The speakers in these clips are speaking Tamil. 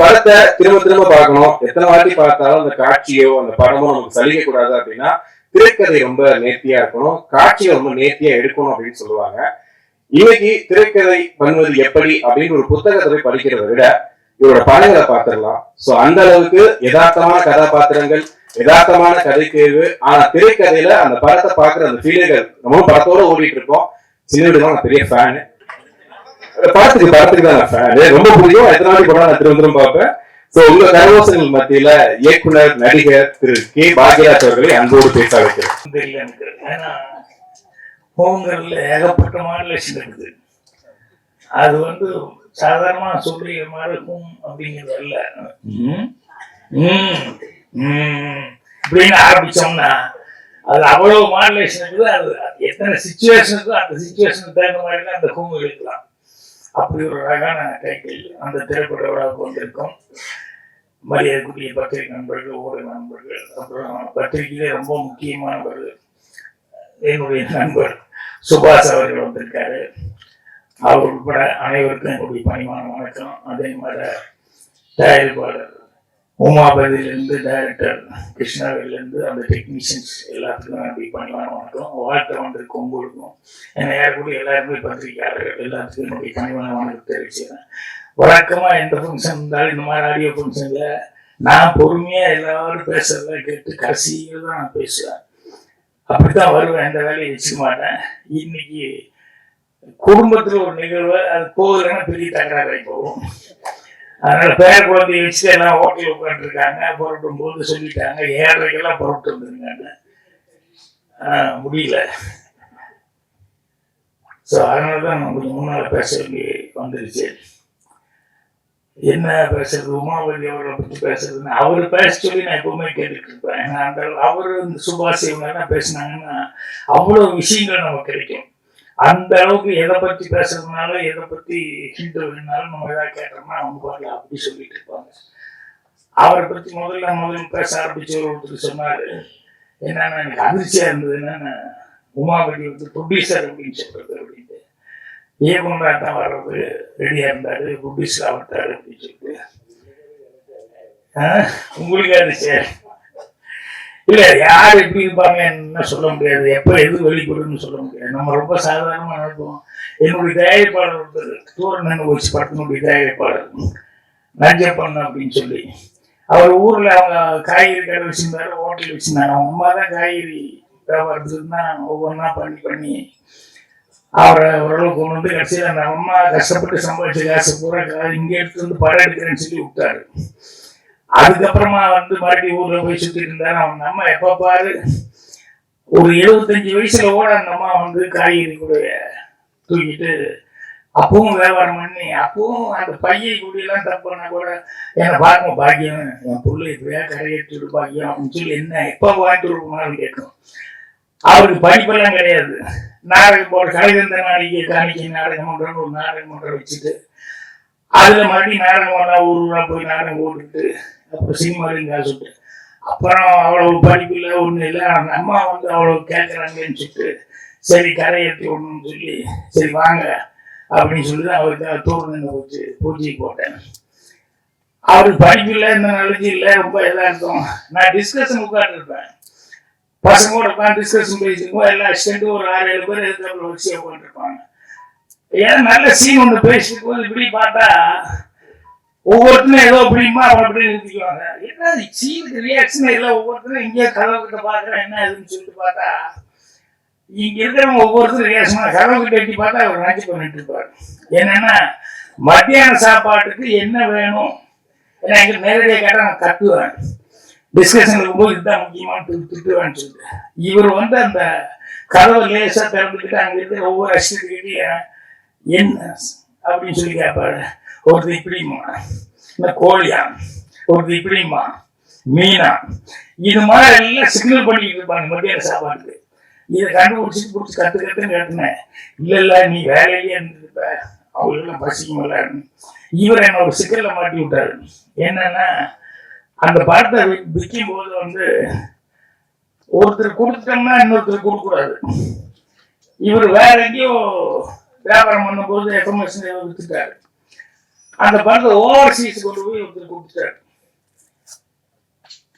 படத்தை திரும்ப திரும்ப பார்க்கணும். எத்தனை வாட்டி பார்த்தாலும் அந்த காட்சியோ அந்த படமோ நமக்கு சலிக்க கூடாது அப்படின்னா திரைக்கதை ரொம்ப நேர்த்தியா இருக்கணும். காட்சியை ரொம்ப நேர்த்தியா எடுக்கணும் அப்படின்னு சொல்லுவாங்க. இன்னைக்கு திரைக்கதை பண்ணுவது எப்படி அப்படின்னு ஒரு புத்தகத்தை போய் படிக்கிறதை விட இவரோட படங்களை பார்த்துடலாம். சோ அந்த அளவுக்கு யதார்த்தமான கதாபாத்திரங்கள் யதார்த்தமான கதை தேர்வு ஆனா திரைக்கதையில அந்த படத்தை பார்க்குற அந்த ஃபீலுகள் நம்ம படத்தோட ஓடிட்டு இருக்கோம். சின்ன நான் பெரிய ஃபேனு படத்துக்கு படத்துக்கு தான் ஃபேனு ரொம்ப பிடிக்கும். எத்தனை வாட்டி படம் நான் திரும்ப திரும்ப பார்ப்பேன். சோ உங்க கரவோசங்கள் மத்தியில இயக்குனர் நடிகர் திரு கே. பாக்யராஜ் அவர்களை அன்போடு பேச வைக்கிறேன். ஏன்னா ஹோம்கரில் ஏகப்பட்ட மாடலேஷன் இருக்குது அது வந்து சாதாரணமா சொல்லி மாதிரி இருக்கும் அப்படிங்கிறது அல்ல. இப்படின்னு ஆரம்பிச்சோம்னா அது அவ்வளவு மாடலேஷன் இருக்குது. அது எத்தனை சுச்சுவேஷனுக்கோ அந்த சுச்சுவேஷனுக்கு தகுந்த மாதிரி அந்த ஹோம் எடுக்கலாம் அப்படி ஒரு அழகான டைட்டில் அந்த திரைப்பட விழாவுக்கு வந்திருக்கும். மரியாதைக்குரிய பத்திரிகை நண்பர்கள் ஊடக நண்பர்கள் அப்புறம் பத்திரிகையிலே ரொம்ப முக்கியமானவர் என்னுடைய நண்பர் சுபாஷ் அவர்கள் வந்திருக்காரு. அவர் உட்பட அனைவருக்கும் என்னுடைய பணிவான வணக்கம். அதே மாதிரி தயாரிப்பாளர் உமாபதியிலேருந்து டைரக்டர் கிருஷ்ணாவிலேருந்து அந்த டெக்னீஷியன்ஸ் எல்லாத்துக்கும் என்னுடைய பணிவான வணக்கம். வாழ்க்கை வந்திருக்கும் உங்களுக்கும் என்னை யார் கூட எல்லாருமே பத்திரிக்கையாளர்கள் எல்லாத்துக்கும் என்னுடைய பணிவான வணக்கம் தெரிவிச்சுக்கிறேன். வழக்கமாக எந்த ஃபங்க்ஷன் இருந்தாலும் இந்த மாதிரி ஆடியோ ஃபங்க்ஷனில் நான் பொறுமையாக எல்லாரும் பேசுறதெல்லாம் கேட்டு கடைசியில் தான் நான் பேசுவேன். அப்படித்தான் வருவேன் எந்த வேலையை வச்சுக்க மாட்டேன். இன்னைக்கு குடும்பத்தில் ஒரு நிகழ்வு அது போகிறேன்னா பெரிய தகராறு போகும். அதனால பேர குழந்தைய வச்சு எல்லாம் ஹோட்டலில் உட்காந்துருக்காங்க புரட்டும் போது சொல்லிட்டாங்க ஏழரைக்கெல்லாம் புரட்டு வந்துருக்காங்க. முடியல. ஸோ அதனால தான் நான் கொஞ்சம் முன்னால் பேச வேண்டி வந்துருச்சு. என்ன பேசுறது? உமாபதி அவரை பற்றி பேசுறதுன்னு அவர் பேச சொல்லி நான் எப்பவுமே கேட்டுட்டு இருப்பேன். ஏன்னா அந்த அவர் இந்த சுபாஷ் இவங்கெல்லாம் பேசினாங்கன்னா அவ்வளோ விஷயங்கள் நமக்கு கிடைக்கும். அந்த அளவுக்கு எதை பற்றி பேசுறதுனால எதை பற்றி ஹிண்ட் வேணாலும் நம்ம எதாவது கேட்டோம்னா அவங்க பாடல அப்படி சொல்லிட்டு இருப்பாங்க. அவரை பற்றி முதல்ல முதல்ல பேச ஆரம்பிச்சு ஒருத்தர் சொன்னாரு. என்னன்னா எனக்கு அதிர்ச்சியா இருந்தது. என்னன்னா உமாபதி வந்து ப்ரொடியூசர் அப்படின்னு சொல்றது அப்படின்ட்டு. ஏகுண்டா தான் வர்றது ரெடியா இருந்தாரு ப்ரொடியூசர் ஆகிட்டாரு அப்படின்னு சொல்லிட்டு. உங்களுக்கு அதிர்ச்சியா? இல்ல யார் எப்படி இருப்பாங்கன்னு சொல்ல முடியாது. எப்ப எது வெளிப்படுதுன்னு சொல்ல முடியாது. நம்ம ரொம்ப சாதாரணமா நடப்போம். என்னுடைய தயாரிப்பாளர் ஒருத்தர் தூரன் வச்சு படத்தினுடைய தயாரிப்பாளர். நஞ்சப்பன் அப்படின்னு சொல்லி. அவர் ஊர்ல அவங்க காய்கறி கடை வச்சிருந்தாரு ஹோட்டல் வச்சிருந்தாரு. அவங்க அம்மா தான் காய்கறி வியாபாரத்துக்கு தான் ஒவ்வொன்றா பண்ணி பண்ணி அவரை ஓரளவுக்கு கொண்டு வந்து கடைசியில் அந்த அம்மா கஷ்டப்பட்டு சம்பாதிச்ச காசு பூரா இங்கே எடுத்து வந்து படம் எடுக்கிறேன்னு சொல்லி விட்டாரு. அதுக்கப்புறமா வந்து மறுபடியும் ஊர்ல போய் சுத்திட்டு இருந்தாரு. அவங்க அம்மா எப்ப பாரு ஒரு எழுபத்தஞ்சு வயசுல கூட அந்த அம்மா வந்து காய்கறி கூட தூக்கிட்டு அப்பவும் வியாபாரம் பண்ணி அப்பவும் அந்த பையை எல்லாம் தப்புனா கூட என்னை பாருங்க பாக்கியம் என் பிள்ளை இப்படியா கரையேற்றிடு பாக்கியம் அப்படின்னு சொல்லி என்ன எப்ப வாங்கிட்டு வருமானு கேட்கும் அவருக்கு படிப்பெல்லாம் கிடையாது. நாடகம் போட கலைதந்த நாளைக்கு காணிக்கை நாடகம் பண்றோம்னு ஒரு நாடகம் ஒன்றரை வச்சுட்டு அதுல மறுபடியும் நாடகம் பண்ணா ஊர் ஊரா போய் நாடகம் போட்டுட்டு அப்புறம் சினிமாலையும் காசு அப்புறம் அவ்வளவு படிப்பு இல்லை ஒன்றும் இல்லை. அந்த அம்மா வந்து அவ்வளவு கேட்குறாங்கன்னு சொல்லிட்டு சரி கரையேற்றி விடணும்னு சொல்லி சரி வாங்க அப்படின்னு சொல்லி தான் அவருக்கு தூர்ணங்க வச்சு பூஜை போட்டேன். அவருக்கு படிப்பு இல்லை இந்த நாலேஜ் இல்லை. ரொம்ப இதாக இருக்கும். நான் டிஸ்கஷன் உட்காந்துருப்பேன் பசங்களோட உட்காந்து டிஸ்கஷன் பேசிருக்கோம் எல்லா அசிஸ்டண்ட்டும் ஒரு ஆறு ஏழு பேர் எதிர்த்தாப்புல வச்சு உட்காந்துருப்பாங்க ஏன் நல்ல சீன் ஒன்று பேசிட்டு போது இப்படி பார்த்தா ஒவ்வொருத்தரும் ஏதோ அப்படிமா அவன் அப்படி நிறுத்திக்குவாங்க என்ன சீனுக்கு ரியாக்ஷன் இல்லை ஒவ்வொருத்தரும் இங்கேயே கதவு கிட்ட பார்க்குறேன் என்ன இதுன்னு சொல்லிட்டு பார்த்தா இங்க இருக்கிறவங்க ஒவ்வொருத்தரும் ரியாக்ஷன் கதவு கிட்ட எட்டி பார்த்தா அவர் நினைச்சு பண்ணிட்டு இருப்பாரு. என்னன்னா மத்தியான சாப்பாட்டுக்கு என்ன வேணும்? ஏன்னா எங்க நேரடியாக கேட்டால் நான் கத்துவேன் டிஸ்கஷன் இருக்கும்போது இதுதான் முக்கியமான திட்டுவேன்னு சொல்லிட்டு. இவர் வந்து அந்த கதவை லேசாக திறந்துக்கிட்டு அங்கே இருக்கிற ஒவ்வொரு அசிஸ்டன்ட்கிட்டையும் என்ன? அப்படின்னு சொல்லி கேட்பாரு. ஒருத்தர் இப்படிமா இந்த கோழியா? ஒருத்தர் இப்படிமா மீனா? இது மாதிரி எல்லாம் சிக்னல் பண்ணி இருப்பாங்க மத்தியான சாப்பாடு இதை கண்டுபிடிச்சிட்டு பிடிச்சி கத்து கத்துன்னு கேட்டேன். இல்ல இல்ல நீ வேலையிலே இருந்திருப்ப. பசிக்கும் பசிக்குமில்ல இவர் என்ன ஒரு சிக்கல்ல மாட்டி விட்டாரு. என்னன்னா அந்த படத்தை விற்கும் போது வந்து ஒருத்தர் கொடுத்துட்டோம்னா இன்னொருத்தர் கொடுக்கக்கூடாது. இவர் வேற எங்கேயோ வியாபாரம் பண்ணும்போது எஃபர்மேஷன் விற்றுட்டாரு அந்த படத்தை ஓவர்சீஸ் கொண்டு போய் ஒருத்தர் கொடுத்துட்டாரு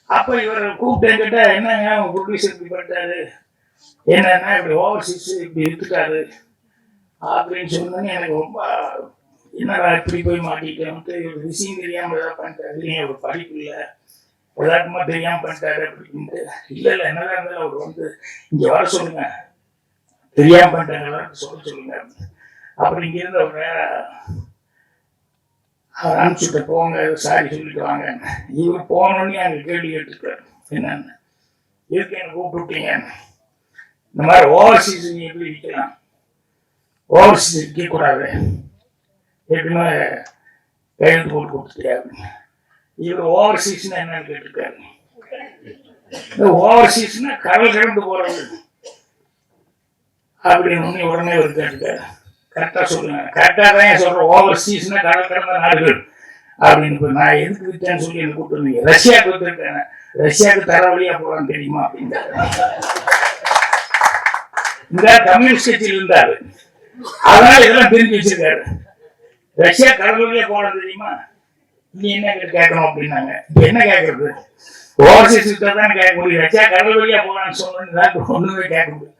அப்ப இவர் கூப்பிட்டேன் கேட்டால் என்னங்க அவங்க ப்ரொடியூசர் இப்படி பண்ணிட்டாரு? என்னன்னா இப்படி ஓவர்சீஸ் இப்படி எடுத்துட்டாரு அப்படின்னு சொன்னோன்னே எனக்கு ரொம்ப என்னடா இப்படி போய் மாட்டிக்கிட்டேன்ட்டு இவர் விஷயம் தெரியாம ஏதாவது பண்ணிட்டாரு. இல்லைங்க ஒரு படிப்பு இல்லை. எல்லாருக்குமா தெரியாம பண்ணிட்டாரு அப்படின்ட்டு. இல்ல இல்ல என்னதான் இருந்தாலும் அவர் வந்து இங்க வர சொல்லுங்க. தெரியாம பண்ணிட்டாங்க சொல்ல சொல்லுங்க அப்புறம் இங்க இருந்து அவர் அனுப்பிச்சுட்டு போங்க சாரி சொல்லிட்டு வாங்க. இவர் போனோடனே எனக்கு கேள்வி கேட்டுருக்காரு. என்னன்னு? இதுக்கு எனக்கு கூப்பிட்டுட்டீங்க? இந்த மாதிரி ஓவர்சீஸ் நீ எப்படி விற்கலாம் ஓவர்சீஸ் விற்கக்கூடாது எப்படின்னா கையெழுத்து போட்டு கொடுத்துட்டியா இவர் ஓவர்சீஸ்னா என்னன்னு கேட்டிருக்காரு. இந்த ஓவர்சீஸ்னா கடல் கடந்து போறது. அப்படின்னு உடனே உடனே ஒரு கேட்டுக்காரு கரெக்டா சொல்லுங்க கரெக்டா தான் ஏன் சொல்றேன் சீசனாக கடல் நாடுகள். அப்படின்னு நான் எதுக்கு விட்டேன்னு சொல்லி எனக்கு கூப்பிட்டுருந்தீங்க ரஷ்யாவுக்கு வந்துருக்கேன். ரஷ்யாவுக்கு தர வழியா போகலாம் தெரியுமா அப்படின்னு. இந்த கம்யூனிஸ்ட் கட்சியில் இருந்தாரு. அதனால இதெல்லாம் தெரிஞ்சு வச்சிருக்காரு. ரஷ்யா கடல் வழியா போகலாம் தெரியுமா? நீ என்ன கேட்கணும் அப்படின்னாங்க. என்ன கேட்கறது? ஓவர்சீஸ் தான் கேட்க முடியும். ரஷ்யா கடல் வழியா போகலான்னு சொன்னு ஒண்ணுமே கேட்க முடியும்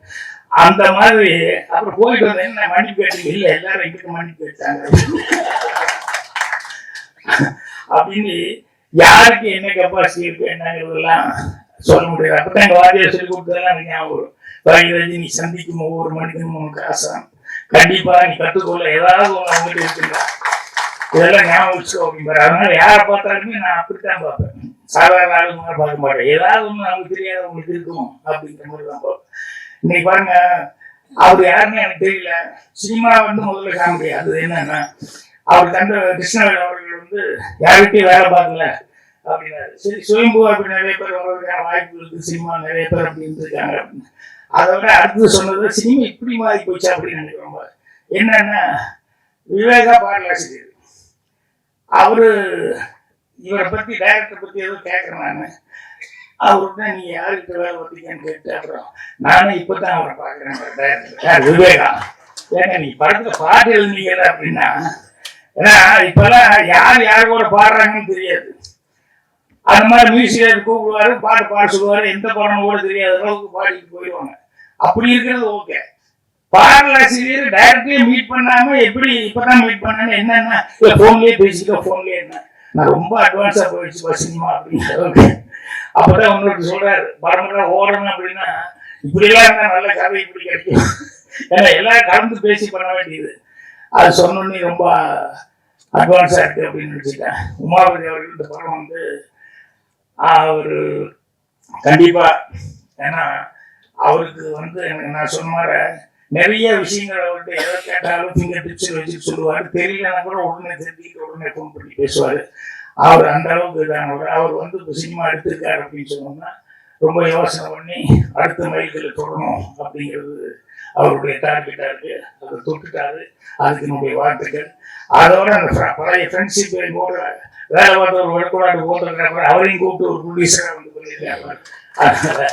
அந்த மாதிரி அப்புறம் போயிட்டு வந்தேன். என்ன மன்னிப்பு கேட்டீங்க இல்ல எல்லாரும் எங்கிட்ட மன்னிப்பு கேட்டாங்க. அப்படின்னு யாருக்கு என்ன கெப்பாசிட்டி இருக்கு என்னங்கிறதெல்லாம் சொல்ல முடியாது. அப்பதான் எங்க வாரியார் சொல்லி கொடுத்ததெல்லாம் ஞாபகம் வரும். நீ சந்திக்கும் ஒவ்வொரு மனிதனும் உனக்கு ஆசான். கண்டிப்பா நீ கற்றுக்கொள்ள ஏதாவது ஒன்று அவங்ககிட்ட இருக்குங்க இதெல்லாம் ஞாபகம் வச்சுக்கோ. அப்படிம்பாரு அதனால யாரை பார்த்தாலுமே நான் அப்படித்தான் பார்ப்பேன். சாதாரண ஆளுங்க பார்க்க மாட்டேன். ஏதாவது ஒன்று அவங்களுக்கு தெரியாத உங்களுக்கு இருக்கும் அப்படிங்கிற மாதிரி தான் பார்ப்பேன். இன்னைக்கு பாருங்க அவர் யாருன்னு எனக்கு தெரியல. சினிமா வந்து முதல்ல காமெடி அது என்னன்னா அவர் தந்த கிருஷ்ணவேல் அவர்கள் வந்து யார்கிட்டயும் வேலை பார்க்கல அப்படின்னாரு. சரி சுயம்பு அப்படி நிறைய பேர் வர்றதுக்கான வாய்ப்பு இருக்கு சினிமா நிறைய பேர் அப்படி இருந்திருக்காங்க அப்படின்னு. அதை விட அடுத்து சொன்னது சினிமா இப்படி மாறி போச்சு அப்படின்னு நினைக்கிறோம் என்னன்னா விவேகா பாடலாசிரியர். அவரு இவரை பத்தி டைரக்டர் பத்தி ஏதோ கேட்கறேன் நான். அவர்கிட்ட நீ யாருக்கு வேலை பார்த்தீங்கன்னு கேட்டு அப்புறம் நானும் இப்பதான் அவரை பாக்குறேன் விவேகா ஏங்க நீ படத்துல பாட்டு எழுந்தீங்க அப்படின்னா ஏன்னா இப்பெல்லாம் யார் யார் கூட பாடுறாங்கன்னு தெரியாது. அந்த மாதிரி மியூசிக் கூப்பிடுவாரு பாட்டு பாட சொல்லுவாரு எந்த படம் கூட தெரியாத அளவுக்கு பாடிட்டு போயிடுவாங்க. அப்படி இருக்கிறது ஓகே. பாடலாசிரியர் டைரக்ட்லயே மீட் பண்ணாம எப்படி இப்பதான் மீட் பண்ணாங்க என்னன்னா? போன்லயே பேசிக்க போன்லயே என்ன? நான் ரொம்ப அட்வான்ஸா போயிடுச்சு சினிமா அப்படின்னு அப்பதான் உங்களுக்கு சொல்றாரு பரம்பரை ஓடணும் அப்படின்னா இப்படி எல்லாம் இருந்தா நல்ல கதை இப்படி கிடைக்கும் ஏன்னா எல்லாம் கலந்து பேசி பண்ண வேண்டியது. அது சொன்னோன்னே ரொம்ப அட்வான்ஸா இருக்கு அப்படின்னு நினைச்சிட்டேன். உமாபதி அவர்கள் இந்த படம் வந்து அவர் கண்டிப்பா ஏன்னா அவருக்கு வந்து எனக்கு நான் சொன்ன மாதிரி நிறைய விஷயங்கள் அவர்கிட்ட எதை கேட்டாலும் ஃபிங்கர் டிப்ஸில் வச்சுட்டு சொல்லுவார். தெரியலன்னா கூட உடனே தெரிஞ்சுக்கிட்டு உடனே ஃபோன் பண்ணி பேசுவார். அவர் அந்த அளவுக்கு இதானவர் அவர் வந்து இப்போ சினிமா எடுத்திருக்காரு அப்படின்னு சொன்னோம்னா ரொம்ப யோசனை பண்ணி அடுத்த மைல்களில் தொடணும் அப்படிங்கிறது அவருடைய டார்கெட்டாக இருக்கு. அதை தொட்டுட்டாரு. அதுக்கு நம்முடைய வாழ்த்துக்கள். அதோட அந்த பழைய ஃப்ரெண்ட்ஷிப் கூட வேலை பார்த்த ஒரு வழக்கூடாது போட்டிருக்கிறார் அவரையும் கூப்பிட்டு ஒரு ப்ரொடியூசராக வந்து பண்ணியிருக்காரு. அதனால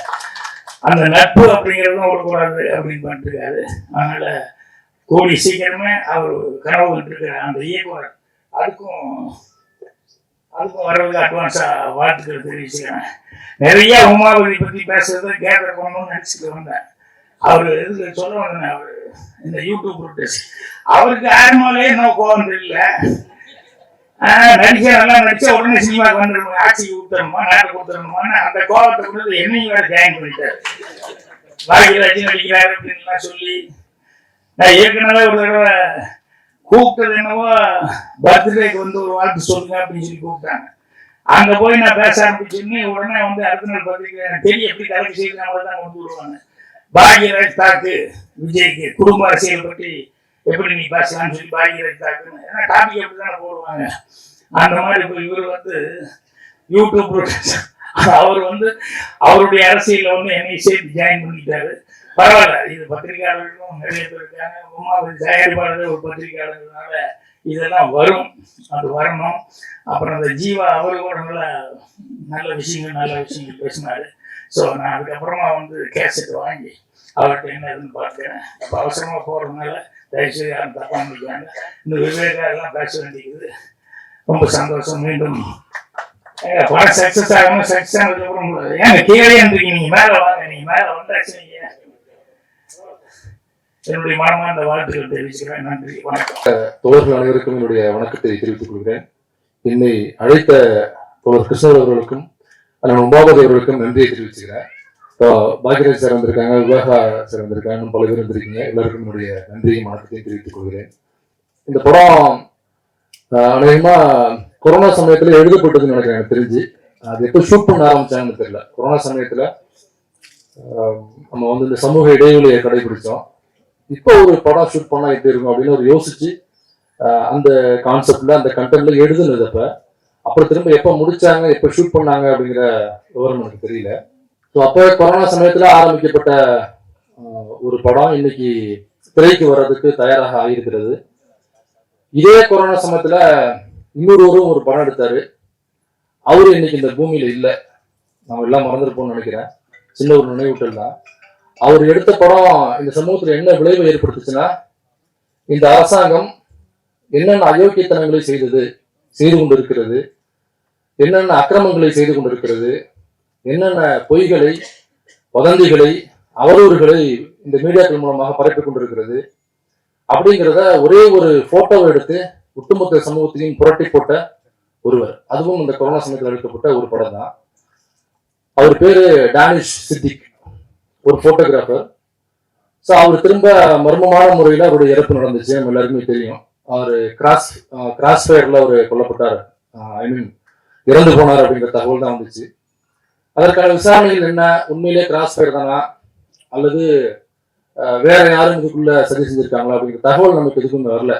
அந்த நட்பு அப்படிங்கிறதும் விடக்கூடாது அப்படின்னு பண்ணிருக்காரு. அதனால கூடி சீக்கிரமே அவர் கனவு கண்டிருக்காரு அந்த இயக்குனர் அதுக்கும் அதுக்கும் வர்றதுக்கு அட்வான்ஸா வாழ்த்துக்கள் தெரிவிச்சுக்கிறேன் நிறைய உமாபதி பத்தி பேசுறது கேதர் பண்ணணும்னு நினைச்சுட்டு வந்தேன். அவர் இதுக்கு சொல்ல வந்தேன் அவர் இந்த யூடியூப் ரூட்டஸ் அவருக்கு ஆரம்பமே என்ன கோவம் தெரியல ஆஹ் நல்லா நடிச்சா உடனே சினிமாவுக்கு வந்துடணும்? ஆட்சிக்கு கொடுத்துடணுமா? நாட்டுக்கு கொடுத்துடணுமான்னு அந்த கோபத்தை கொண்டு என்னையும் வேறு ஜாயின் பண்ணிட்டார். பாகியராஜ் நடிக்கிறார் அப்படின்லாம் சொல்லி நான் ஏற்கனவே ஒரு தடவை கூப்பிட்டது என்னவோ பர்த்டேக்கு வந்து ஒரு வாழ்த்து சொல்லுங்க அப்படின்னு சொல்லி கூப்பிட்டாங்க. அங்க போய் நான் பேச ஆரம்பிச்சுன்னு உடனே வந்து அடுத்த நாள் பத்திரிக்கை பெரிய தெரியும் எப்படி கலெக்ட் செய்யலாம் நம்மளை தான் கொண்டு வருவாங்க. பாக்யராஜ் தாக்கு விஜய்க்கு குடும்ப அரசியல் பற்றி எப்படி நீ பேசலாம்னு சொல்லி பாக்யராஜ் தாக்குன்னு. ஏன்னா டாபிக் எப்படி தானே போடுவாங்க. அந்த மாதிரி இப்போ இவர் வந்து யூடியூப் அவர் வந்து அவருடைய அரசியலில் வந்து என்னை சேர்த்து ஜாயின் பண்ணிட்டாரு. பரவாயில்ல. இது பத்திரிகையாளர்களும் நிறைய பேர் இருக்காங்க. உமாபதி தயாரிப்பாளர்கள் ஒரு பத்திரிகையாளர்களால இதெல்லாம் வரும். அது வரணும். அப்புறம் அந்த ஜீவா அவரு கூட நல்ல நல்ல விஷயங்கள் நல்ல விஷயங்கள் பேசினாரு. ஸோ நான் அதுக்கப்புறமா வந்து கேசட் வாங்கி அவர்கிட்ட என்ன இதுன்னு பார்க்கிறேன் இப்போ அவசரமாக போகிறதுனால தயவுசெய்து யாரும் தப்பாக நினைக்கிறாங்க இந்த விவேகா பேச வேண்டியது. ரொம்ப சந்தோஷம். மீண்டும் ஏங்க, படம் ஆகணும். சக்சஸ் ஆனதுக்கப்புறம் ஏன் ஏங்க கீழே இருந்துருக்கீங்க நீங்கள் மேலே வாங்க. நீங்கள் மேலே வந்தாச்சு நீங்கள் என்னுடைய மனமார்ந்த வாழ்த்துக்கள் தெரிவிச்சுக்கிறேன். நன்றி. வணக்கம். தோழர்கள் அனைவருக்கும் என்னுடைய வணக்கத்தை தெரிவித்துக் கொள்கிறேன். என்னை அழைத்த தோழர் கிருஷ்ணர் அவர்களுக்கும் அண்ணன் உபாபதி அவர்களுக்கும் நன்றியை தெரிவிச்சுக்கிறேன். இப்போ பாக்யராஜ் சார் வந்திருக்காங்க விவேகா சார் வந்திருக்காங்க பல பேர் வந்திருக்கீங்க. எல்லாருக்கும் என்னுடைய நன்றியும் வணக்கத்தையும் தெரிவித்துக் கொள்கிறேன். இந்த படம் அநேகமா கொரோனா சமயத்துல எழுதப்பட்டதுன்னு நினைக்கிறேன் எனக்கு தெரிஞ்சு. அது எப்போ ஷூட் பண்ண ஆரம்பிச்சாங்கன்னு தெரியல. கொரோனா சமயத்துல நம்ம வந்து இந்த சமூக இடைவெளியை கடைபிடிச்சோம். இப்போ ஒரு படம் ஷூட் பண்ணா எப்படி இருக்கும் அப்படின்னு ஒரு யோசிச்சு அந்த கான்செப்ட்ல அந்த கண்டென்ட்ல எழுதுனது அப்போ அப்புறம் திரும்ப எப்போ முடிச்சாங்க எப்போ ஷூட் பண்ணாங்க அப்படிங்கிற விவரம் எனக்கு தெரியல. ஸோ அப்போ கொரோனா சமயத்தில் ஆரம்பிக்கப்பட்ட ஒரு படம் இன்னைக்கு திரைக்கு வர்றதுக்கு தயாராக ஆகியிருக்கிறது. இதே கொரோனா சமயத்தில் இன்னொருவரும் ஒரு படம் எடுத்தாரு. அவரு இன்னைக்கு இந்த பூமியில இல்லை. நம்ம எல்லாம் மறந்துருப்போம்னு நினைக்கிறேன். சின்ன ஒரு நினைவூட்டல் தான். அவர் எடுத்த படம் இந்த சமூகத்தில் என்ன விளைவு ஏற்படுத்துச்சுன்னா இந்த அரசாங்கம் என்னென்ன அயோக்கியத்தனங்களை செய்தது செய்து கொண்டிருக்கிறது என்னென்ன அக்கிரமங்களை செய்து கொண்டிருக்கிறது என்னென்ன பொய்களை வதந்திகளை அவதூறுகளை இந்த மீடியாக்கள் மூலமாக பரப்பிக் கொண்டிருக்கிறது அப்படிங்கிறத ஒரே ஒரு போட்டோவை எடுத்து ஒட்டுமொத்த சமூகத்தையும் புரட்டி போட்ட ஒருவர். அதுவும் இந்த கொரோனா சமயத்தில் எடுக்கப்பட்ட ஒரு படம் தான். அவர் பேரு டானிஷ் சித்திக். ஒரு போட்டோகிராஃபர் ஸோ அவர் திரும்ப மர்மமான முறையில் அவருடைய இறப்பு நடந்துச்சு. நம்ம எல்லாருக்குமே தெரியும். அவர் கிராஸ் கிராஸ் ஃபயரில் அவர் கொல்லப்பட்டார். ஐ மீன் இறந்து போனார் அப்படிங்கிற தகவல் தான் வந்துச்சு. அதற்கான விசாரணைகள் என்ன? உண்மையிலே கிராஸ் ஃபயர் தானா? அல்லது வேற யாரும் இதுக்குள்ள சதி செஞ்சிருக்காங்களா அப்படிங்கிற தகவல் நமக்கு எதுக்குமே வரல.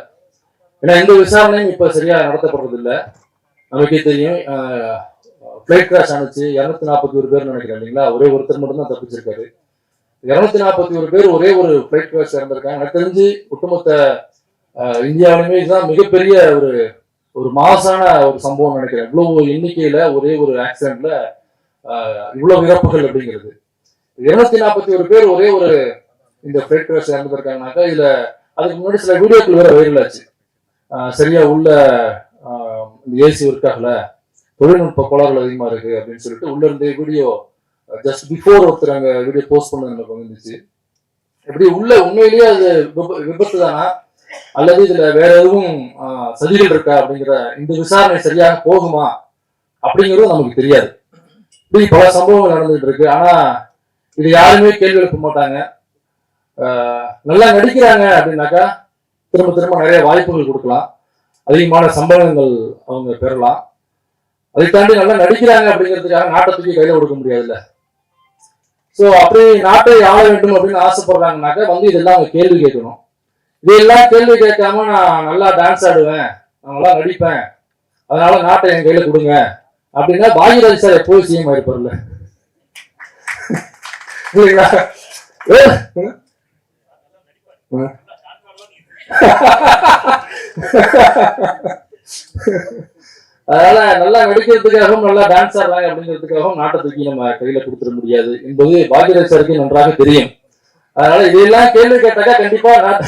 ஏன்னா எந்த விசாரணையும் இப்போ சரியா நடத்தப்படுறது இல்ல நமக்கே தெரியும். ஃப்ளைட் கிராஷ் ஆனிச்சு. இரநூத்தி நாற்பத்தி ஒரு பேர் நினைக்கிறேன் இல்லைங்களா? ஒரே ஒருத்தர் மட்டும் தான் தப்பிச்சிருக்காரு. இருநூத்தி நாற்பத்தி ஒரு பேர் ஒரே ஒரு ஃபிளைட் கிராஷ் இறந்திருக்காங்க எனக்கு தெரிஞ்சு ஒட்டுமொத்த இந்தியாவிலுமே இதுதான் மிகப்பெரிய ஒரு ஒரு மாசான ஒரு சம்பவம் நினைக்கிறேன். இவ்வளவு எண்ணிக்கையில ஒரே ஒரு ஆக்சிடென்ட்ல இவ்வளவு இறப்புகள் அப்படிங்கிறது. இருநூத்தி நாற்பத்தி ஒரு பேர் ஒரே ஒரு இந்த ஃபிளைட் கிராஷ் இறந்துருக்காங்கனாக்கா இதுல அதுக்கு முன்னாடி சில வீடியோக்கள் வேற வைரல் ஆச்சு சரியா உள்ள இந்த ஏசி ஒர்க் ஆகல தொழில்நுட்ப கோளாறுகள் அதிகமா இருக்கு அப்படின்னு சொல்லிட்டு உள்ள இருந்தே வீடியோ ஜஸ்ட் பிஃபோர் ஒருத்தர் அங்க வீடியோ போஸ்ட் பண்ணது எனக்கு வந்துச்சு எப்படி உள்ள உண்மையிலேயே அது விப- விபத்து தானா? அல்லது இதுல வேற எதுவும் ஆஹ், சதிகள் இருக்கா அப்படிங்கிற இந்த விசாரணை சரியாக போகுமா? அப்படிங்கிறது நமக்கு தெரியாது. இப்படி பல சம்பவங்கள் நடந்துட்டு இருக்கு. ஆனா இது யாருமே கேள்வி எழுப்ப மாட்டாங்க. ஆஹ், நல்லா நடிக்கிறாங்க அப்படின்னாக்கா திரும்ப திரும்ப நிறைய வாய்ப்புகள் கொடுக்கலாம். அதிகமான சம்பளங்கள் அவங்க பெறலாம். அதை தாண்டி நல்லா நடிக்கிறாங்க அப்படிங்கிறதுக்காக நாட்டை தூக்கி கையில கொடுக்க முடியாதுல்ல. ஸோ அப்படி நாட்டை ஆள வேண்டும் அப்படின்னு ஆசைப்படுறாங்கனாக்கா வந்து இதெல்லாம் அவங்க கேள்வி கேட்கணும். இதெல்லாம் கேள்வி கேட்காம நான் நல்லா டான்ஸ் ஆடுவேன் நான் நல்லா நடிப்பேன் அதனால நாட்டை என் கையில கொடுங்க. அப்படின்னா பாகியராஜ் சார் எப்போதும் சிஎம் ஆயிருப்பார்ல இல்லைங்களா? ஏ? அதனால நல்லா நடிக்கிறதுக்காகவும் நல்லா டான்ஸ் ஆடுறாங்க அப்படிங்கிறதுக்காகவும் நாட்டை தூக்கி நம்ம கையில கொடுத்துட முடியாது என்பது பாகியராஜ் சாருக்கு நன்றாக தெரியும். அதனால இதெல்லாம் கேள்வி கேட்டாக்கா கண்டிப்பா நாட்டை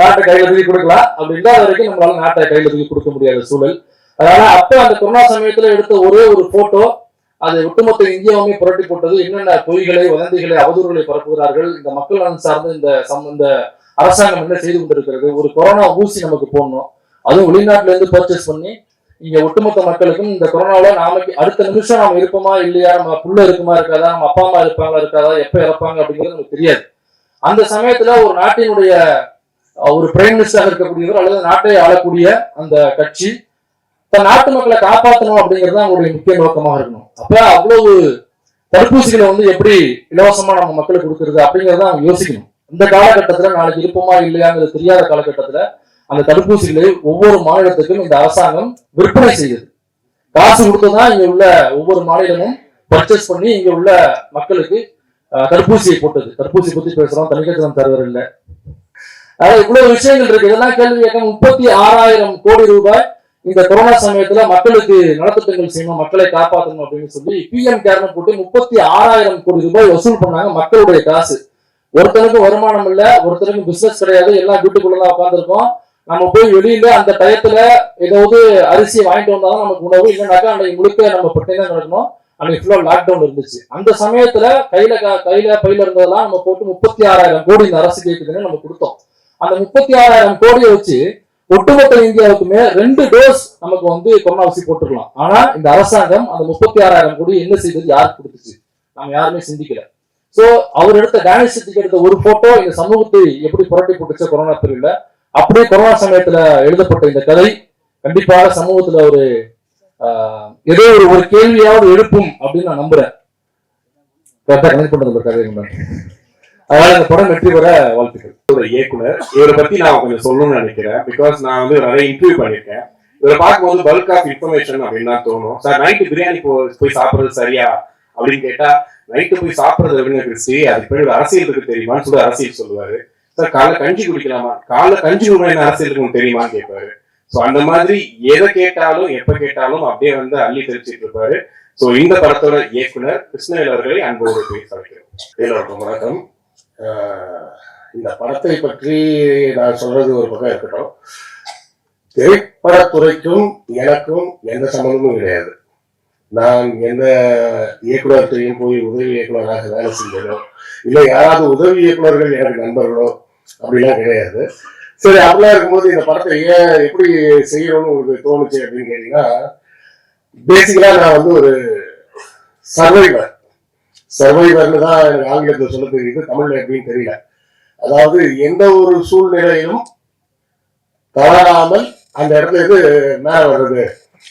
நாட்டை கையில தூக்கி கொடுக்கலாம். அப்படி இல்லாத வரைக்கும் நம்மளால நாட்டை கையில தூக்கி கொடுக்க முடியாத சூழல். அதனால அப்ப அந்த கொரோனா சமயத்துல எடுத்த ஒரே ஒரு போட்டோ அது ஒட்டுமொத்த இந்தியாவுமே புரட்டி போட்டது என்னென்ன பொய்களை வதந்திகளை அவதூறுகளை பரப்புகிறார்கள் இந்த மக்கள் நலன் சார்ந்து இந்த சம் இந்த அரசாங்கம் என்ன செய்து கொண்டிருக்கிறது ஒரு கொரோனா ஊசி நமக்கு போடணும். அதுவும் வெளிநாட்டுல இருந்து பர்ச்சேஸ் பண்ணி இங்க ஒட்டுமொத்த மக்களுக்கும் இந்த கொரோனாவில நாளைக்கு அடுத்த நிமிஷம் நாம இருப்போமா இல்லையா? நம்ம புள்ள இருக்குமா இருக்காதா? நம்ம அப்பா அம்மா இருப்பாங்களா இருக்காதா? எப்ப இறப்பாங்க அப்படிங்கிறது நமக்கு தெரியாது. அந்த சமயத்துல ஒரு நாட்டினுடைய ஒரு பிரைம் மினிஸ்டராக இருக்கக்கூடியவர் அல்லது நாட்டை ஆளக்கூடிய அந்த கட்சி இப்ப நாட்டு மக்களை காப்பாற்றணும் அப்படிங்கிறது தான் அவங்களுடைய முக்கிய நோக்கமாக இருக்கணும். அப்ப அவ்வளவு தடுப்பூசிகளை வந்து எப்படி இலவசமா நம்ம மக்களுக்கு கொடுக்கறது அப்படிங்கறத அவங்க யோசிக்கணும். இந்த காலகட்டத்துல நாளைக்கு இருப்போமா இல்லையாங்கிறது தெரியாத காலகட்டத்துல அந்த தடுப்பூசிகளை ஒவ்வொரு மாநிலத்துக்கும் இந்த அரசாங்கம் விற்பனை செய்யுது. காசு கொடுத்துதான் இங்க உள்ள ஒவ்வொரு மாநிலமும் பர்ச்சேஸ் பண்ணி இங்க உள்ள மக்களுக்கு தடுப்பூசியை போட்டது. தடுப்பூசி பத்தி பேசுறோம். தனிக்கட்டணம் தருவது இல்லை. அதாவது இவ்வளவு விஷயங்கள் இருக்கு. இதெல்லாம் கேள்வி கேட்க முப்பத்தி ஆறாயிரம் கோடி ரூபாய் இந்த கொரோனா சமயத்துல மக்களுக்கு நலத்திட்டங்கள் செய்யணும் மக்களை காப்பாற்றணும் அப்படின்னு சொல்லி பிஎம் கேர்னு போட்டு முப்பத்தி ஆறாயிரம் கோடி ரூபாய் வசூல் பண்ணாங்க மக்களுடைய காசு. ஒருத்தருக்கும் வருமானம் இல்ல ஒருத்தருக்கு பிசினஸ் கிடையாது. எல்லாம் வீட்டுக்குள்ளதான் உட்காந்துருக்கோம் நம்ம போய் வெளியில அந்த டயத்துல ஏதாவது அரிசி வாங்கிட்டு வந்தாலும் நமக்கு உணவு இல்லைனாக்கா அன்னைக்கு முழுக்க நம்ம பட்டினி தான் அன்னைக்கு ஃபுல்லா லாக்டவுன் இருந்துச்சு. அந்த சமயத்துல கையில கையில பையில இருந்ததெல்லாம் நம்ம போட்டு முப்பத்தி ஆறாயிரம் கோடி இந்த அரசு கேக்குதுன்னு நம்ம கொடுத்தோம். அந்த முப்பத்தி ஆறாயிரம் கோடியை வச்சு ஒட்டுமொத்த இந்தியாவுக்குமே ரெண்டு டோஸ் நமக்கு வந்து கொரோனா ஊசி போட்டுக்கலாம் ஆனா இந்த அரசாங்கம் அந்த முப்பத்தி ஆறாயிரம் கோடி என்ன செய்தது யாருக்கு கொடுத்துச்சு? நம்ம யாருமே சிந்திக்கல. சோ அவர் எடுத்த டேனிஷ் எடுத்த ஒரு போட்டோ இந்த சமூகத்தை எப்படி புரட்டி போட்டுச்சு கொரோனா பீரியட்ல அப்படியே கொரோனா சமயத்துல எழுதப்பட்ட இந்த கதை கண்டிப்பாக சமூகத்துல ஒரு ஆஹ், ஏதோ ஒரு ஒரு கேள்வியாவது எழுப்பும் அப்படின்னு நான் நம்புறேன். கரெக்டா கனெக்ட் பண்றது ஒரு கதை அதனால இந்த படம் வெற்றி பெற வாழ்த்துக்கள். ஒரு இயக்குனர் இவரை பத்தி நான் கொஞ்சம் சொல்லணும்னு நினைக்கிறேன். பிகாஸ் நான் வந்து நிறைய இன்டர்வியூ பண்ணிருக்கேன் இவரை பார்க்கும்போது பல்க் ஆஃப் இன்ஃபர்மேஷன் அப்படின்னு தான் தோணும். சார் நைட்டு பிரியாணி போ போய் சாப்பிடுறது சரியா? அப்படின்னு கேட்டா நைட்டு போய் சாப்பிடுறது அப்படின்னு சரி அதுக்கு பின்னாடி அரசியல் இருக்கு தெரியுமான்னு சொல்லி அரசியல் சொல்லுவாரு. சார் காலைல கஞ்சி குடிக்கலாமா? காலைல கஞ்சி குடிக்கணும். அரசியல் இருக்குன்னு தெரியுமான்னு கேட்பாரு. சோ அந்த மாதிரி எதை கேட்டாலும் எப்ப கேட்டாலும் அப்படியே வந்து அள்ளி தெரிச்சிட்டு இருப்பாரு. சோ இந்த படத்தோட இயக்குனர் கிருஷ்ணவேல் அவர்களை அன்போடு பேச வைக்கிறோம். எல்லோருக்கும் வணக்கம். ஆஹ் இந்த படத்தை பற்றி நான் சொல்றது ஒரு பக்கம் இருக்கட்டும். திரைப்படத்துறைக்கும் எனக்கும் எந்த சம்மந்தமும் கிடையாது. நான் எந்த இயக்குனர்கிட்டையும் போய் உதவி இயக்குனராக வேலை செஞ்சதோ இல்லை யாராவது உதவி இயக்குனர்கள் எனக்கு நண்பர்களோ அப்படிலாம் கிடையாது. சரி அப்படிலாம் இருக்கும்போது இந்த படத்தை ஏன் எப்படி செய்யணும்னு உங்களுக்கு தோணுச்சு அப்படின்னு கேட்டீங்கன்னா பேசிக்கலா நான் வந்து ஒரு சர்வைவர் சர்வைவர்னு தான் எனக்கு ஆங்கிலத்தில் சொல்ல தெரியுது தமிழ்ல எப்படின்னு தெரியல. அதாவது எந்த ஒரு சூழ்நிலையிலும் தவறாமல் அந்த இடத்துல இது மேல வர்றது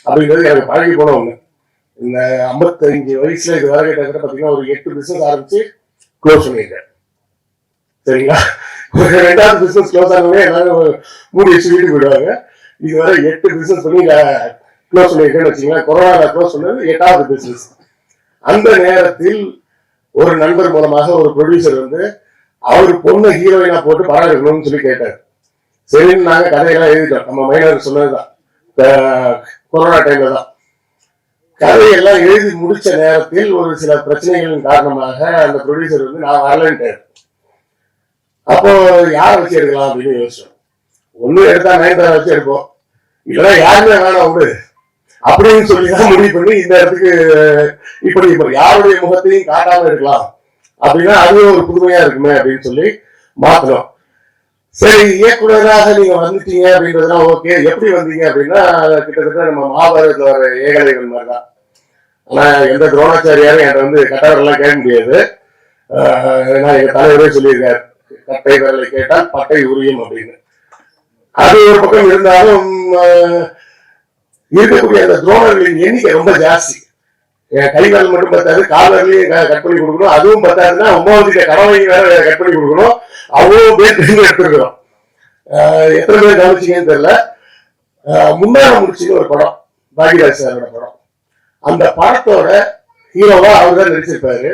அப்படிங்கிறது எனக்கு பழகி போன ஒண்ணு. இந்த ஐம்பத்தஞ்சு வயசுல இது வரை கிட்டத்தட்ட பாத்தீங்கன்னா ஒரு எட்டு பிசினஸ் ஆரம்பிச்சு க்ளோஸ் பண்ணிருக்கேன் சரிங்களா? ரெண்டாவது பிசினஸ் க்ளோஸ் ஆனவங்க எல்லாரும் மூடி வச்சு வீட்டுக்கு போயிடுவாங்க. இதுவரை எட்டு பிசினஸ் பண்ணி க்ளோஸ் பண்ணிருக்கேன்னு வச்சுங்களேன் கொரோனால க்ளோஸ் பண்ணது எட்டாவது பிசினஸ் அந்த நேரத்தில் ஒரு நண்பர் மூலமாக ஒரு ப்ரொடியூசர் வந்து அவர் பொண்ணு ஹீரோயினா போட்டு படம் எடுக்கணும்னு சொல்லி கேட்டார். சரின்னு நாங்க கதையெல்லாம் எழுதிட்டோம். நம்ம மைனர் சொன்னதுதான். கொரோனா டைம்ல தான். கதையெல்லாம் எழுதி முடிச்ச நேரத்தில் ஒரு சில பிரச்சனைகளின் காரணமாக அந்த ப்ரொடியூசர் வந்து நான் வரலன்ட்டார். அப்போ யாரை வச்சு எடுக்கலாம் அப்படின்னு யோசிச்சோம். ஒன்னும் எடுத்தா நயன்தாரா வச்சு எடுப்போம். இதெல்லாம் யாருமே வேணாம் விடு. அப்படின்னு சொல்லி தான் முடிவு பண்ணி இந்த இடத்துக்கு இப்படி இப்ப யாருடைய முகத்தையும் காட்டாம இருக்கலாம். அப்படின்னா அதுவே ஒரு புதுமையா இருக்குமே அப்படின்னு சொல்லி மாத்தணும் சரி இயக்குனராக நீங்க வந்துட்டீங்க அப்படின்றதுலாம் ஓகே எப்படி வந்தீங்க அப்படின்னா கிட்டத்தட்ட நம்ம மகாபாரதத்துல வர ஏகலைகள் மாதிரி தான் ஆனா எந்த துரோணாச்சாரியாரும் என்கிட்ட வந்து கட்டாரெல்லாம் கேட்க முடியாது. ஆஹ் ஏன்னா எங்க தலைவரே சொல்லியிருக்காரு. கட்டை வேலை கேட்டால் பட்டை உரியும் அப்படின்னு. அது ஒரு பக்கம் இருந்தாலும் இருக்கக்கூடிய அந்த துரோணர்களின் எண்ணிக்கை ரொம்ப ஜாஸ்தி. கைகால் கால் மட்டும் பத்தாது கால் கட் பண்ணி கொடுக்கணும். அதுவும் பத்தாதுன்னா ஒன்பது கடவை வேற கட் பண்ணி கொடுக்கணும். அவ்வளவு பேர் ட்ரெயின் எடுத்துருக்கிறோம். ஆஹ் எத்தனை பேர் கவனிச்சிங்கன்னு தெரியல. ஆஹ் முன்னாடி முடிச்சுன்னு ஒரு படம் பாக்யராஜ் சாரோட படம். அந்த படத்தோட ஹீரோவா அவர் தான் நடிச்சிருப்பாரு.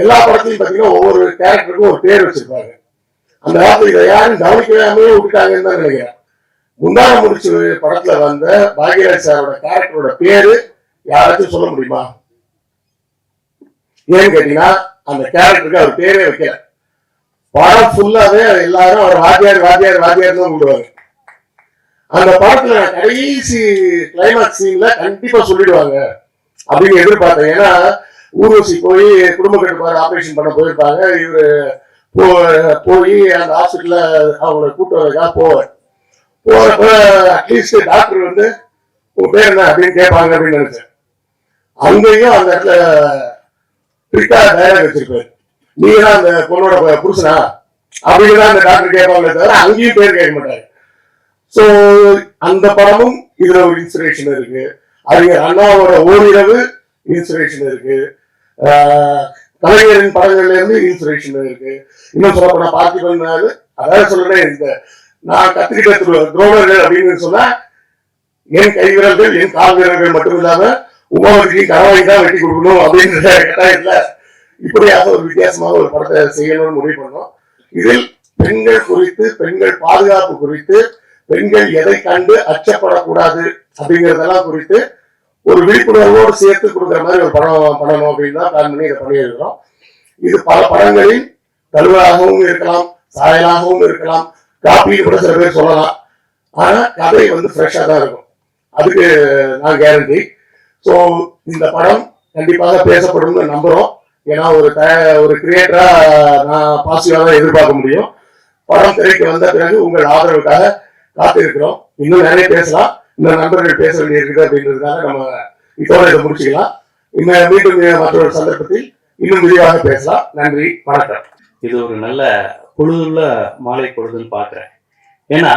எல்லா படத்துலையும் பார்த்தீங்கன்னா ஒவ்வொரு கேரக்டருக்கும் ஒரு பேர் வச்சிருப்பாங்க. அந்த காலத்துல இதை யாரும் கவனிக்காமலே விட்டுட்டாங்கன்னு தான் நினைக்கிறேன். முந்தான முடிச்சு படத்துல வந்த பாக்யராஜ் சாரோட கேரக்டரோட பேரு யாராச்சும் சொல்ல முடியுமா? ஏன்னு கேட்டீங்கன்னா அந்த கேரக்டருக்கு அவர் பேரே வைக்கல. படம் ஃபுல்லாவே எல்லாரும் அவர் வாத்தியார் வாத்தியார் வாத்தியார் தான் விடுவாரு அந்த படத்துல கடைசி கிளைமேக்ஸ் சீன்ல கண்டிப்பா சொல்லிடுவாங்க அப்படின்னு எதிர்பார்த்தேன். ஏன்னா ஊர்வசி போய் குடும்ப கட்டுப்பாடு ஆபரேஷன் பண்ண போயிருப்பாங்க. இவரு போ- போய் அந்த ஹாஸ்பிட்டல்ல அவங்கள கூட்டு வரதுக்காக போவார். போறப்ப அட்லீஸ்ட் டாக்டர் வந்து உன் பேர் என்ன? அப்படின்னு கேட்பாங்க அப்படின்னு நினைச்சேன். அங்கேயும் அந்த இடத்துல ட்ரிக்கா டயலாக் வச்சிருப்பாரு. நீ தான் அந்த பொண்ணோட புருஷனா? அப்படின்னு தான் அந்த டாக்டர் கேட்பாங்களே தவிர அங்கேயும் பேர் கேட்க மாட்டாரு. சோ அந்த படமும் இதுல ஒரு இன்ஸ்பிரேஷன் இருக்கு. அறிஞர் அண்ணாவோட ஓரிரவு இன்ஸ்பிரேஷன் இருக்கு. ஆஹ் கலைஞரின் படங்கள்ல இருந்து இன்ஸ்பிரேஷன் இருக்கு. இன்னும் சொல்ல போனா பார்த்திபன் அதாவது சொல்றேன் இந்த நான் கத்துக்கிட்ட துரோ- துரோணர்கள் அப்படின்னு சொன்னா என் கை வீரர்கள் என் கால் வீரர்கள் மட்டும் இல்லாம உமாவதிக்கு கரவாய் தான் வெட்டி கொடுக்கணும் அப்படின்ற கட்டாயத்துல இப்படியாக ஒரு வித்தியாசமாக ஒரு படத்தை செய்யணும்னு முடிவு பண்ணோம். இதில் பெண்கள் குறித்து பெண்கள் பாதுகாப்பு குறித்து பெண்கள் எதை கண்டு அச்சப்படக்கூடாது அப்படிங்கறதெல்லாம் குறித்து ஒரு விழிப்புணர்வோடு சேர்த்து கொடுக்குற மாதிரி ஒரு படம் பண்ணணும் அப்படின்னு தான் பிளான் பண்ணி இதை பண்ணியிருக்கிறோம். இது பல படங்களில் தழுவாகவும் இருக்கலாம் சாயலாகவும் இருக்கலாம் காப்பின்னு கூட சில பேர் சொல்லலாம். ஆனா கதை வந்து ஃப்ரெஷ்ஷாக தான் இருக்கும். அதுக்கு நான் கேரண்டி ஸோ இந்த படம் கண்டிப்பாக பேசப்படும்னு நம்புறோம். ஏன்னா ஒரு த ஒரு கிரியேட்டரா நான் பாசிட்டிவாக தான் எதிர்பார்க்க முடியும். படம் திரைக்கு வந்த பிறகு உங்கள் ஆதரவுக்காக காத்திருக்கிறோம். இன்னும் நிறைய பேசலாம். இன்னும் நண்பர்கள் பேச வேண்டியிருக்கு அப்படின்றதுக்காக நம்ம இதோட இதை முடிச்சுக்கலாம். இன்னும் மீண்டும் மற்றொரு சந்தர்ப்பத்தில் இன்னும் விரிவாக பேசலாம். நன்றி வணக்கம். இது ஒரு நல்ல பொழுதுள்ள மாலை பொழுதுன்னு பார்க்குறேன். ஏன்னா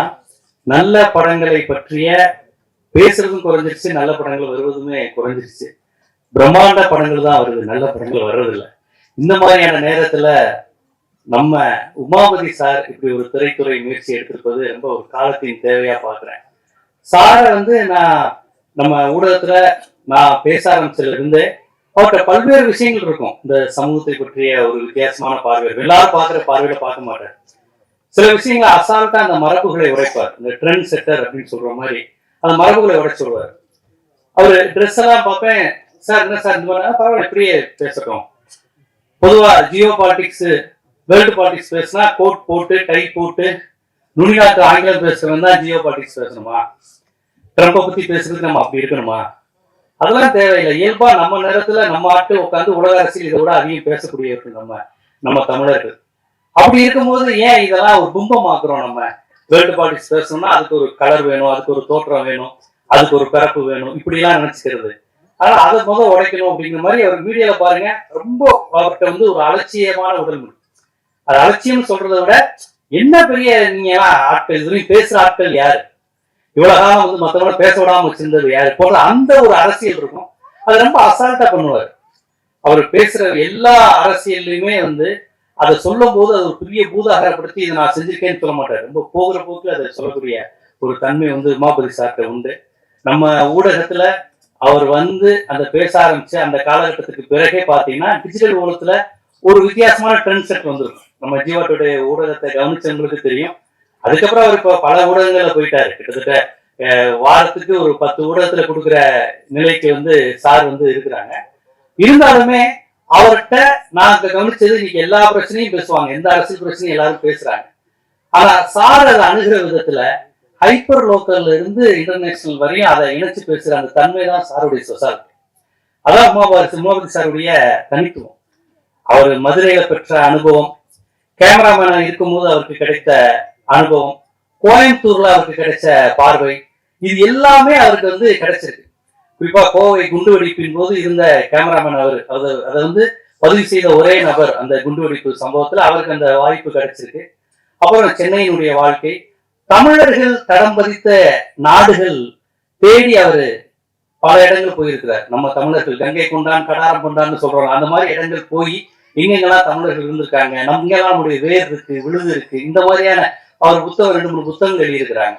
நல்ல படங்களை பற்றிய பேசுறதும் குறைஞ்சிருச்சு நல்ல படங்கள் வருவதுமே குறைஞ்சிருச்சு. பிரம்மாண்ட படங்கள் தான் வருது நல்ல படங்கள் வர்றதில்ல. இந்த மாதிரியான நேரத்துல நம்ம உமாபதி சார் இப்படி ஒரு திரைத்துறை முயற்சி எடுத்திருப்பது ரொம்ப ஒரு காலத்தின் தேவையா பாக்குறேன் சாரை வந்து நான் நம்ம ஊடகத்துல நான் பேச ஆரம்பிச்சதுல இருந்து அவர்கிட்ட பல்வேறு விஷயங்கள் இருக்கும். இந்த சமூகத்தை பற்றிய ஒரு வித்தியாசமான பார்வை எல்லாரும் பார்க்குற பார்வையில பார்க்க மாட்டார். சில விஷயங்களை அசால்ட்டா அந்த மரபுகளை உடைப்பார். இந்த ட்ரெண்ட் செட்டர் அப்படின்னு சொல்ற மாதிரி அந்த மரபுகளை உடைச்சு சொல்லுவார் அவர் ட்ரெஸ் எல்லாம் பார்ப்பேன். சார் என்ன சார்? இந்த மாதிரி பரவாயில்ல இப்படியே பேசட்டும். பொதுவா ஜியோ பாலிடிக்ஸ் வேர்ல்டு பாலிடிக்ஸ் பேசினா கோட் போட்டு டை போட்டு நுனிநாட்டு ஆங்கிலம் பேசுறவன் தான் ஜியோ பாலிடிக்ஸ் பேசணுமா ட்ரம்பை பத்தி பேசுறதுக்கு நம்ம அப்படி இருக்கணுமா? அதெல்லாம் தேவையில்லை. இயல்பா நம்ம நேரத்துல நம்ம ஆட்டு உட்காந்து உலக அரசியல் இதை விட அதிகம் பேசக்கூடியவர்கள் நம்ம நம்ம தமிழர்கள். அப்படி இருக்கும்போது ஏன் இதெல்லாம் ஒரு கும்பமாக்குறோம் நம்ம? வேர்ல்டு பாலிடிக்ஸ் பேசணும்னா அதுக்கு ஒரு கலர் வேணும் அதுக்கு ஒரு தோற்றம் வேணும் அதுக்கு ஒரு பிறப்பு வேணும். இப்படி எல்லாம் நினைச்சுக்கிறது. ஆனா அதை முதல் உடைக்கணும் அப்படிங்கிற மாதிரி அவர் மீடியால பாருங்க ரொம்ப அவர்கிட்ட வந்து ஒரு அலட்சியமான உடல் அது அலட்சியம் சொல்றதை விட என்ன பெரிய நீங்க ஆட்கள்? பேசுற ஆட்கள் யாரு? இவ்வளவு காலம் வந்து மத்தவங்கள பேச விடாம வச்சிருந்தது யாரு? போல அந்த ஒரு அரசியல் இருக்கும். அது ரொம்ப அசால்ட்டா பண்ணுவார். அவர் பேசுற எல்லா அரசியல்லையுமே வந்து அதை சொல்லும் போது அது ஒரு பெரிய பூதாகரப்படுத்தி இதை நான் செஞ்சிருக்கேன்னு சொல்ல மாட்டார். ரொம்ப போகிற போக்கு அதை சொல்லக்கூடிய ஒரு தன்மை வந்து உமாபதி சார்ட்ட உண்டு. நம்ம ஊடகத்துல அவர் வந்து அந்த பேச ஆரம்பிச்ச அந்த காலகட்டத்துக்கு பிறகே பார்த்தீங்கன்னா டிஜிட்டல் உலகத்துல ஒரு வித்தியாசமான ட்ரெண்ட் செட் வந்திருக்கும். நம்ம ஜீவாட்டுடைய ஊடகத்தை கவனிச்சவங்களுக்கு தெரியும். அதுக்கப்புறம் அவர் இப்போ பல ஊடகங்கள்ல போயிட்டாரு. கிட்டத்தட்ட வாரத்துக்கு ஒரு பத்து ஊடகத்துல கொடுக்குற நிலைக்கு வந்து சார் வந்து இருக்கிறாங்க. இருந்தாலுமே அவர்கிட்ட நான் கவனிச்சது இன்னைக்கு எல்லா பிரச்சனையும் பேசுவாங்க. எந்த அரசியல் பிரச்சனையும் எல்லாரும் பேசுறாங்க. ஆனா சார் அதை அணுகிற விதத்துல ஹைப்பர் லோக்கல்ல இருந்து இன்டர்நேஷனல் வரையும் அதை இணைச்சு பேசுற அந்த தன்மை தான் சாருடைய சொசாலிட்டி. அதான் உமாபாரதி உமாபதி சாருடைய தனித்துவம். அவர் மதுரையில பெற்ற அனுபவம் கேமராமேனாக இருக்கும்போது அவருக்கு கிடைத்த அனுபவம் கோயம்புத்தூர்ல அவருக்கு கிடைச்ச பார்வை இது எல்லாமே அவருக்கு வந்து கிடைச்சிருக்கு. குறிப்பா கோவை குண்டு வெடிப்பின் போது இருந்த கேமராமேன் அவர் அது அதை வந்து பதிவு செய்த ஒரே நபர் அந்த குண்டு வெடிப்பு சம்பவத்துல அவருக்கு அந்த வாய்ப்பு கிடைச்சிருக்கு. அப்புறம் சென்னையினுடைய வாழ்க்கை தமிழர்கள் தடம் பதித்த நாடுகள் தேடி அவரு பல இடங்கள் போயிருக்கிறார். நம்ம தமிழர்கள் கங்கை கொண்டான் கடாரம் கொண்டான்னு சொல்றோம் அந்த மாதிரி இடங்கள் போய் எங்கெங்கெல்லாம் தமிழர்கள் இருந்திருக்காங்க. நம்ம இங்கெல்லாம் நம்முடைய வேர் இருக்கு விழுது இருக்கு. இந்த மாதிரியான அவர் புத்தகம் ரெண்டு மூணு புத்தகங்கள் எழுதியிருக்கிறாங்க.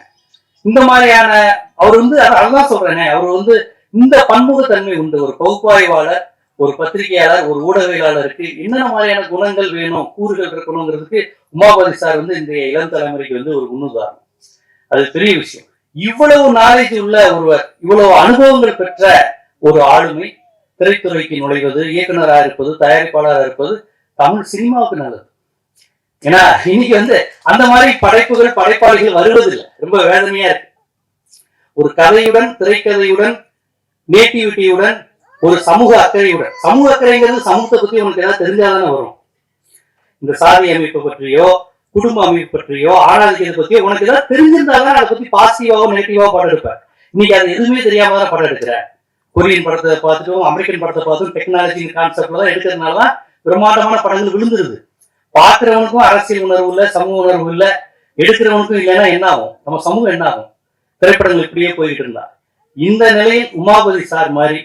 இந்த மாதிரியான அவர் வந்து அதான் அதுதான் சொல்றேனே அவர் வந்து இந்த பன்முகத்தன்மை உண்டு. ஒரு பகுப்பாய்வாளர் ஒரு பத்திரிகையாளர் ஒரு ஊடகவியலாளருக்கு என்னென்ன மாதிரியான குணங்கள் வேணும் கூறுகள் இருக்கணுங்கிறதுக்கு உமாபதி சார் வந்து இந்த இளம் தலைமுறைக்கு வந்து ஒரு முன்னுதாரணம். அது பெரிய விஷயம். இவ்வளவு நாலேஜ் உள்ள ஒருவர் இவ்வளவு அனுபவங்கள் பெற்ற ஒரு ஆளுமை திரைத்துறைக்கு நுழைவது இயக்குனராக இருப்பது தயாரிப்பாளராக இருப்பது தமிழ் சினிமாவுக்கு நல்லது. ஏன்னா இன்னைக்கு வந்து அந்த மாதிரி படைப்புகள் படைப்பாளிகள் வருவதில்லை. ரொம்ப வேதனையா இருக்கு. ஒரு கதையுடன் திரைக்கதையுடன் நேட்டிவிட்டியுடன் ஒரு சமூக அக்கறையுடன். சமூக அக்கறைங்கிறது சமூகத்தை பத்தி உனக்கு ஏதாவது தெரிஞ்சாதானே வரும். இந்த சாதி அமைப்பு பற்றியோ குடும்ப அமைப்பு பற்றியோ ஆணாதிக்கத்தை பத்தியோ உனக்கு ஏதாவது தெரிஞ்சிருந்தாதான் அதை பத்தி பாசிட்டிவாவோ நெகட்டிவாவோ படம் எடுப்பேன் இன்னைக்கு அது எதுவுமே தெரியாம தான் படம் எடுக்கிற? கொரியன் படத்தை பார்த்துட்டும் அமெரிக்கன் படத்தை பார்த்தும் டெக்னாலஜி கான்செப்ட்ல தான் எடுக்கிறதுனால தான் பிரம்மாண்டமான படங்கள் விழுந்துருது. பார்க்கிறவனுக்கும் அரசியல் உணர்வு இல்ல சமூக உணர்வு இல்ல எடுக்கிறவனுக்கும் இல்லைன்னா என்ன ஆகும்? நம்ம சமூகம் என்ன ஆகும்? திரைப்படங்கள் இப்படியே போயிட்டு இருந்தா. இந்த நிலையில் உமாபதி சார் மாதிரி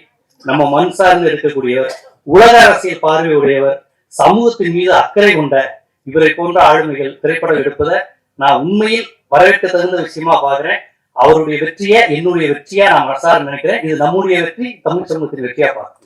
நம்ம மண் சார்ந்து இருக்கக்கூடியவர் உலக அரசியல் பார்வையுடையவர் சமூகத்தின் மீது அக்கறை கொண்ட இவரை போன்ற ஆளுமைகள் திரைப்படம் எடுப்பதை நான் உண்மையில் வரவேற்க தகுந்த விஷயமா பாக்குறேன் அவருடைய வெற்றியை என்னுடைய வெற்றியா நான் மனசார நினைக்கிறேன். இது நம்முடைய வெற்றி தமிழ் சமூகத்தின் வெற்றியா பார்க்கிறேன்